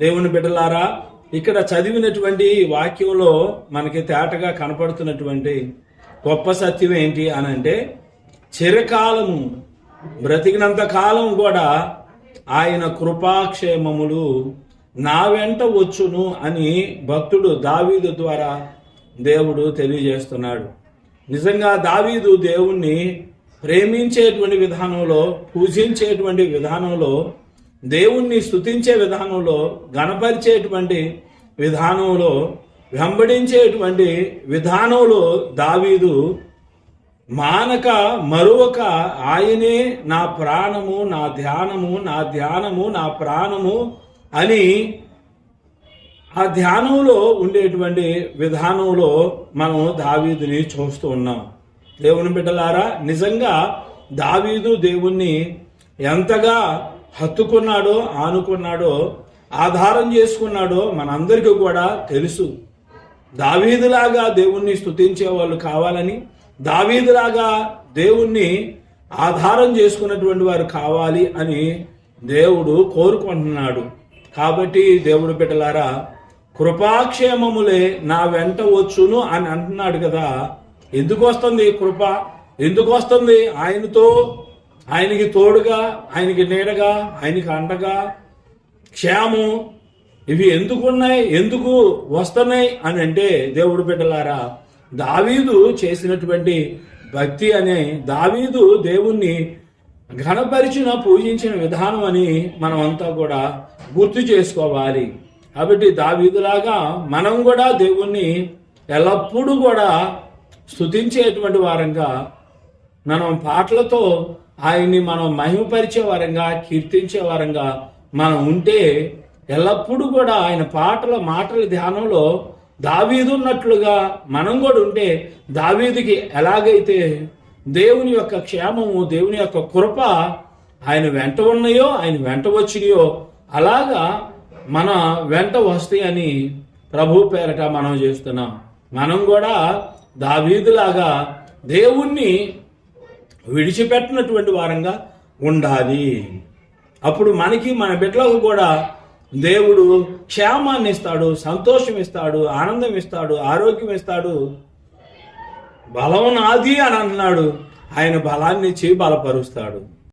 దేవుని బిడ్డలారా ఇక్కడ చదివినటువంటి వాక్యంలో మనకి తేటగా కనపడుతున్నటువంటి గొప్ప సత్యం ఏంటి అని అంటే చిరకాలము బ్రతికినంత కాలం కూడా ఆయన కృపాక్షేమములు నా వెంట వచ్చును అని భక్తుడు దావీదు ద్వారా దేవుడు తెలియజేస్తున్నాడు. నిజంగా దావీదు దేవుణ్ణి ప్రేమించేటువంటి విధానంలో పూజించేటువంటి విధానంలో దేవుణ్ణి స్తుతించే విధానంలో గణపరిచేటువంటి విధానంలో వెంబడించేటువంటి విధానంలో దావీదు మానక మరొక ఆయనే నా ప్రాణము నా ధ్యానము నా ధ్యానము నా ప్రాణము అని ఆ ధ్యానంలో ఉండేటువంటి విధానంలో మనం దావీదుని చూస్తూ ఉన్నాం. దేవుని బిడ్డలారా నిజంగా దావీదు దేవుణ్ణి ఎంతగా హత్తుకున్నాడో ఆనుకున్నాడో ఆధారం చేసుకున్నాడో మనందరికీ కూడా తెలుసు. దావీదులాగా దేవుణ్ణి స్థుతించే వాళ్ళు కావాలని దావీదులాగా దేవుణ్ణి ఆధారం చేసుకున్నటువంటి వారు కావాలి అని దేవుడు కోరుకుంటున్నాడు. కాబట్టి దేవుడు బిడ్డలారా కృపాక్షేమములే నా వెంట వచ్చును అని అంటున్నాడు కదా. ఎందుకు వస్తుంది కృప? ఎందుకు వస్తుంది? ఆయనతో ఆయనకి తోడుగా ఆయనకి నీడగా ఆయనకి అండగా క్షేమం ఇవి ఎందుకు ఉన్నాయి ఎందుకు వస్తున్నాయి అని అంటే దేవుడు బిడ్డలారా దావీదు చేసినటువంటి భక్తి అనే దావీదు దేవుణ్ణి ఘనపరిచిన పూజించిన విధానం అని మనం అంతా కూడా గుర్తు చేసుకోవాలి. కాబట్టి దావీదులాగా మనం కూడా దేవుణ్ణి ఎల్లప్పుడూ కూడా స్థుతించేటువంటి వారంగా మనం పాటలతో ఆయన్ని మనం మహిమపరిచే వారంగా కీర్తించే వారంగా మనం ఉంటే ఎల్లప్పుడూ కూడా ఆయన పాటల మాటల ధ్యానంలో దావీదు ఉన్నట్లుగా మనం కూడా ఉంటే దావీదికి ఎలాగైతే దేవుని యొక్క క్షేమము దేవుని యొక్క కృప ఆయన వెంట ఉన్నాయో ఆయన వెంట వచ్చినాయో అలాగా మన వెంట వస్తాయని ప్రభు పేరట మనం చేస్తున్నాం. మనం కూడా దావీదులాగా దేవుణ్ణి విడిచిపెట్టినటువంటి వారంగా ఉండాలి. అప్పుడు మనకి మన బిడ్డలకు కూడా దేవుడు క్షేమాన్ని ఇస్తాడు సంతోషం ఇస్తాడు ఆనందం ఇస్తాడు ఆరోగ్యం ఇస్తాడు. బలం నాది అని అంటున్నాడు ఆయన బలాన్ని ఇచ్చి బలపరుస్తాడు.